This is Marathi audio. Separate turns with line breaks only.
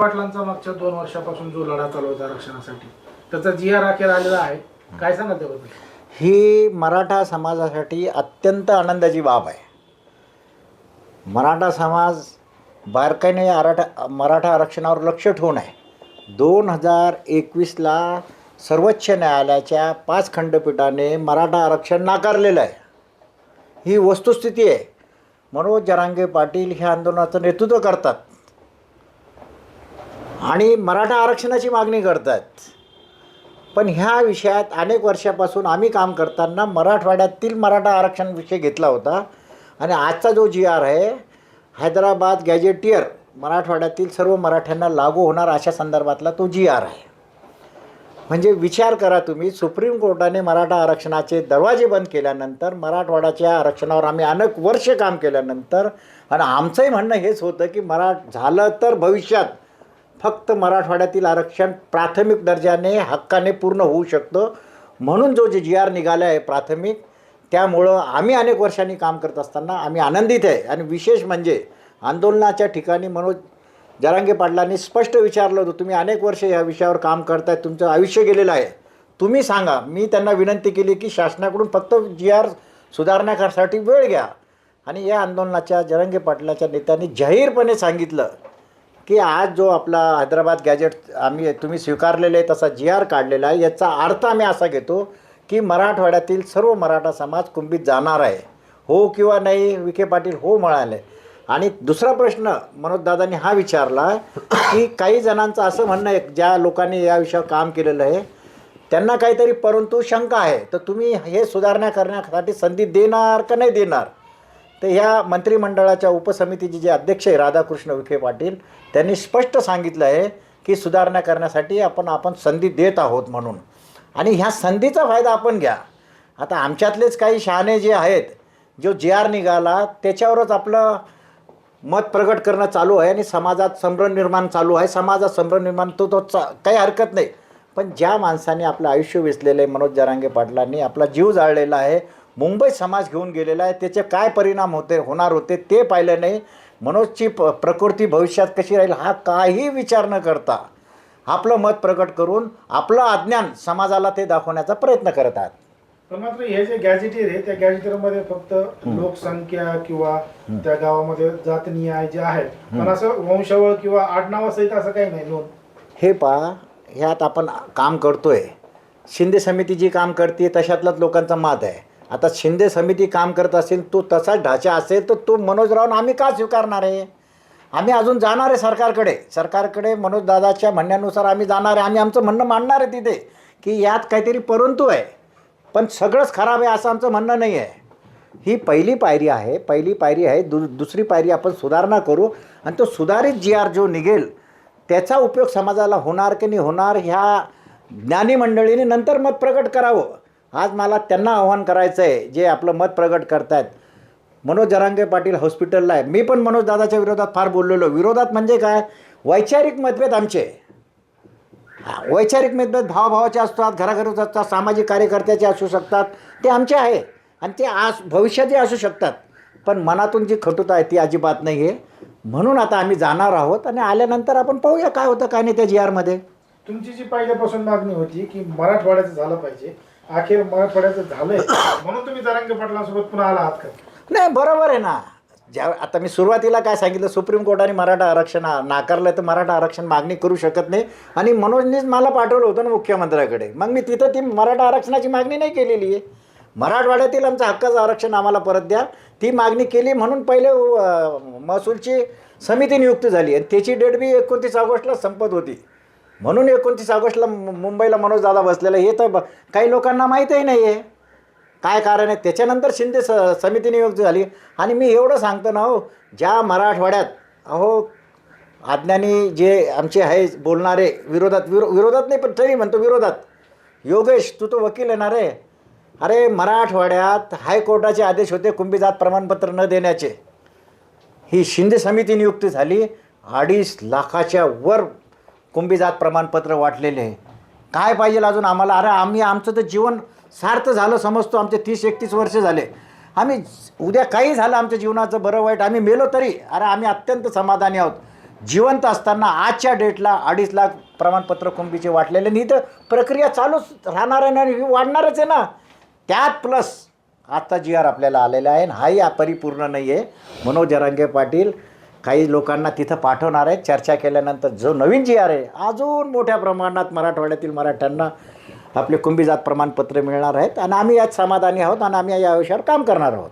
पाटलांचा मागच्या दोन वर्षापासून जो लढा चालू होता आरक्षणासाठी त्याचा जिया आर आलेला आहे काय सांगा त्याबद्दल?
ही मराठा समाजासाठी अत्यंत आनंदाची बाब आहे. मराठा समाज बारकाईने आराठा मराठा आरक्षणावर लक्ष ठेवून आहे. दोन हजार एकवीसला सर्वोच्च न्यायालयाच्या पाच खंडपीठाने मराठा आरक्षण नाकारलेलं आहे. ही वस्तुस्थिती आहे. मनोज जरांगे पाटील ह्या आंदोलनाचं नेतृत्व करतात. आणि मराठा आरक्षणाची मागणी करतात. पण ह्या विषयात अनेक वर्षापासून आम्ही काम करताना मराठवाड्यातील मराठा आरक्षण विषय घेतला होता. आणि आजचा जो जी आर आहे हैदराबाद गॅजेटियर मराठवाड्यातील सर्व मराठ्यांना लागू होणार अशा संदर्भातला तो जी आर आहे. म्हणजे विचार करा तुम्ही सुप्रीम कोर्टाने मराठा आरक्षणाचे दरवाजे बंद केल्यानंतर मराठवाड्याच्या आरक्षणावर आम्ही अनेक वर्ष काम केल्यानंतर आणि आमचंही म्हणणं हेच होतं की मरा झालं तर भविष्यात फक्त मराठवाड्यातील आरक्षण प्राथमिक दर्जाने हक्काने पूर्ण होऊ शकतं. म्हणून जो जे जी आर निघाला आहे प्राथमिक त्यामुळं आम्ही अनेक वर्षांनी काम करत असताना आम्ही आनंदित आहे. आणि विशेष म्हणजे आंदोलनाच्या ठिकाणी मनोज जरांगे पाटलांनी स्पष्ट विचारलं होतं तुम्ही अनेक वर्ष या विषयावर काम करताय तुमचं आयुष्य गेलेलं आहे. तुम्ही सांगा. मी त्यांना विनंती केली की शासनाकडून फक्त जी आर सुधारण्यासाठी वेळ घ्या. आणि या आंदोलनाच्या जरांगे पाटलाच्या नेत्यांनी जाहीरपणे सांगितलं की आज जो आपला हैदराबाद गॅजेट आम्ही तुम्ही स्वीकारलेलं आहे तसा जी आर काढलेला आहे याचा अर्थ आम्ही असा घेतो की मराठवाड्यातील सर्व मराठा समाज कुंभीत जाणार आहे. हो किंवा नाही विखे पाटील हो म्हणाले. आणि दुसरा प्रश्न मनोजदादांनी हा विचारला की काही जणांचं असं म्हणणं आहे ज्या लोकांनी या विषयावर काम केलेलं आहे त्यांना काहीतरी परंतु शंका आहे. तर तुम्ही हे सुधारणा करण्यासाठी संधी देणार का नाही देणार? तर ह्या मंत्रिमंडळाच्या उपसमितीचे जे अध्यक्ष आहे राधाकृष्ण विखे पाटील त्यांनी स्पष्ट सांगितलं आहे की सुधारणा करण्यासाठी आपण आपण संधी देत आहोत म्हणून. आणि ह्या संधीचा फायदा आपण घ्या. आता आमच्यातलेच काही शहाणे जे आहेत जो जे आर निघाला त्याच्यावरच आपलं मत प्रगट करणं चालू आहे आणि समाजात संभ्रम निर्माण चालू आहे. समाजात संभ्रम निर्माण तो तो चा काही हरकत नाही. पण ज्या माणसाने आपलं आयुष्य वेचलेलं आहे मनोज जरांगे पाटलांनी आपला जीव जाळलेला आहे मुंबई समाज घेऊन गेलेला आहे. त्याचे काय परिणाम होते होणार होते ते पाहिलं नाही. मनोजची प प्रकृती भविष्यात कशी राहील हा काही विचार न करता आपलं मत प्रकट करून आपलं अज्ञान समाजाला ते दाखवण्याचा प्रयत्न करत आहेत.
पण मात्र हे जे गॅजेटियर आहे त्या गॅजेटियर फक्त लोकसंख्या किंवा त्या गावामध्ये जातनीय जे आहेत. पण असं वंशावळ किंवा आडनावासहित असं काही नाही नोंद
हे पहा ह्यात आपण काम करतोय. शिंदे समिती जी काम करते तशातलाच लोकांचा मात आहे. आता शिंदे समिती काम करत असेल तो तसाच ढाचा असेल तर तो मनोज रावण आम्ही का स्वीकारणार आहे? आम्ही अजून जाणार आहे सरकारकडे. सरकारकडे मनोजदादाच्या म्हणण्यानुसार आम्ही जाणार आहे. आम्ही आमचं म्हणणं मांडणार आहे तिथे की यात काहीतरी परंतु आहे. पण सगळंच खराब आहे असं आमचं म्हणणं नाही आहे. ही पहिली पायरी आहे. पहिली पायरी आहे. दु दुसरी पायरी आपण सुधारणा करू. आणि तो सुधारित जी आर जो निघेल त्याचा उपयोग समाजाला होणार की नाही होणार ह्या ज्ञानी मंडळीने नंतर मत प्रकट करावं. आज मला त्यांना आव्हान करायचं आहे जे आपलं मत प्रगट करतायत. मनोज जरांगे पाटील हॉस्पिटलला आहे. मी पण मनोज दादाच्या विरोधात फार बोललेलो. विरोधात म्हणजे काय? वैचारिक मतभेद आमचे. वैचारिक मतभेद भावाभावाचे असतात घराघरच असतात सामाजिक कार्यकर्त्याचे असू शकतात. ते आमचे आहे. आणि ते आज भविष्यातही असू शकतात. पण मनातून जी खटुता आहे ती अजिबात नाही आहे म्हणून आता आम्ही जाणार आहोत आणि आल्यानंतर आपण पाहूया काय होतं काय नाही त्या जी आरमध्ये
तुमची जी पहिल्यापासून मागणी होती की मराठवाड्याचं झालं पाहिजे अखेर मराठवाड्याचं झालंय. म्हणून तुम्ही जरांगे पाटलांसोबत पुन्हा आला आहात का?
नाही बरोबर आहे ना. ज्या आता मी सुरुवातीला काय सांगितलं सुप्रीम कोर्टाने मराठा आरक्षण आ- नाकारलं तर मराठा आरक्षण मागणी करू शकत नाही. आणि मनोजनीच मला पाठवलं होतं ना मुख्यमंत्र्याकडे. मग मी तिथं ती मराठा आरक्षणाची मागणी नाही केलेली आहे. मराठवाड्यातील आमचं हक्काचं आरक्षण आम्हाला परत द्या. ती मागणी केली म्हणून पहिले अ, महसूलची समिती नियुक्त झाली. आणि त्याची डेट बी एकोणतीस ऑगस्टला संपत होती. म्हणून एकोणतीस ऑगस्टला मुंबईला मनोज दादा बसलेला हे तर ब- काही लोकांना माहीतही नाही आहे काय कारण आहे? त्याच्यानंतर शिंदे स समिती नियुक्त झाली. आणि मी एवढं सांगतो ना हो ज्या मराठवाड्यात अहो आज्ञानी जे आमचे आहे बोलणारे विरोधात विरो विरोधात नाही पण तरी म्हणतो विरोधात. योगेश तू तो वकील येणार आहे अरे मराठवाड्यात हायकोर्टाचे आदेश होते कुंभीजात प्रमाणपत्र न देण्याचे. ही शिंदे समिती नियुक्ती झाली अडीच लाखाच्या वर कुंभीजात प्रमाणपत्र वाटलेले आहे. काय पाहिजे अजून आम्हाला? अरे आम्ही आमचं तर जीवन सार्थ झालं समजतो. आमचे तीस एकतीस वर्ष झाले. आम्ही उद्या काही झालं आमच्या जीवनाचं बरं वाईट आम्ही मेलो तरी अरे आम्ही अत्यंत समाधानी आहोत. जिवंत असताना आजच्या डेटला अडीच लाख प्रमाणपत्र कुंभीचे वाटलेले नाही तर प्रक्रिया चालूच राहणार आहे आणि ही वाढणारच आहे ना. त्यात प्लस आत्ता जी आर आपल्याला आलेला आहे आणि हाही अपरिपूर्ण नाही आहे मनोज जरांगे पाटील काही लोकांना तिथं पाठवणार आहेत. चर्चा केल्यानंतर जो नवीन जी आर आहे अजून मोठ्या प्रमाणात मराठवाड्यातील मराठ्यांना आपले कुंभी जात प्रमाणपत्र मिळणार आहेत. आणि आम्ही यात समाधानी आहोत आणि आम्ही या विषयावर काम करणार आहोत.